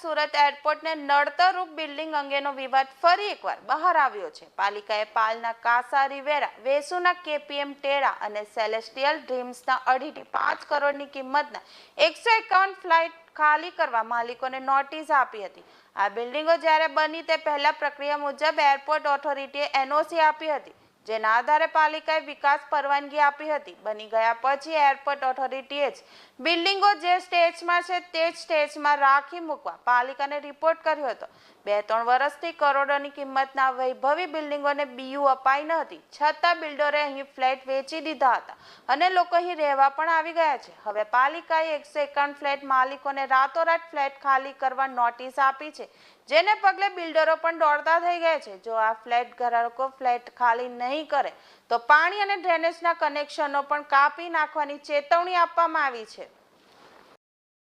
Surat એરપોર્ટને નડતરરૂપ building અંગેનો વિવાદ ફરી એકવાર બહાર આવ્યો છે. પાલિકાએ પાલના કાસા રિવેરા વેસુના કેપીએમ ટેરા અને સેલેસ્ટિયલ ડ્રીમ્સના અઢીથી પાંચ કરોડની કિંમતના એકસો એકાવન ફ્લાઇટ ખાલી કરવા માલિકોને નોટિસ આપી હતી. આ બિલ્ડિંગો જ્યારે બની તે પહેલા પ્રક્રિયા મુજબ એરપોર્ટ ઓથોરિટીએ એનઓસી આપી હતી. જેના આધારે પાલિકાએ વિકાસ પરવાનગી આપી હતી. બની ગયા પછી એરપોર્ટ ઓથોરિટીએ જ બિલ્ડિંગો જે સ્ટેજમાં છે તે જ સ્ટેજમાં રાખી મૂકવા પાલિકાને રિપોર્ટ કર્યો હતો. બે ત્રણ વર્ષથી કરોડોની કિંમતના વૈભવી બિલ્ડિંગોને બીયુ અપાઈ ન હતી. છતાં બિલ્ડરે અહીં ફ્લેટ વેચી દીધા હતા અને લોકો અહીં રહેવા પણ આવી ગયા છે. હવે પાલિકાએ એકસો એકાવન ફ્લેટ માલિકોને રાતોરાત ફ્લેટ ખાલી કરવા નોટિસ આપી છે, જેને પગલે બિલ્ડરો પણ દોડતા થઈ ગયા છે. જો આ ફ્લેટ ઘરકો ફ્લેટ ખાલી નહીં કરે તો પાણી અને ડ્રેનેજના કનેક્શનો પણ કાપી નાખવાની ચેતવણી આપવામાં આવી છે.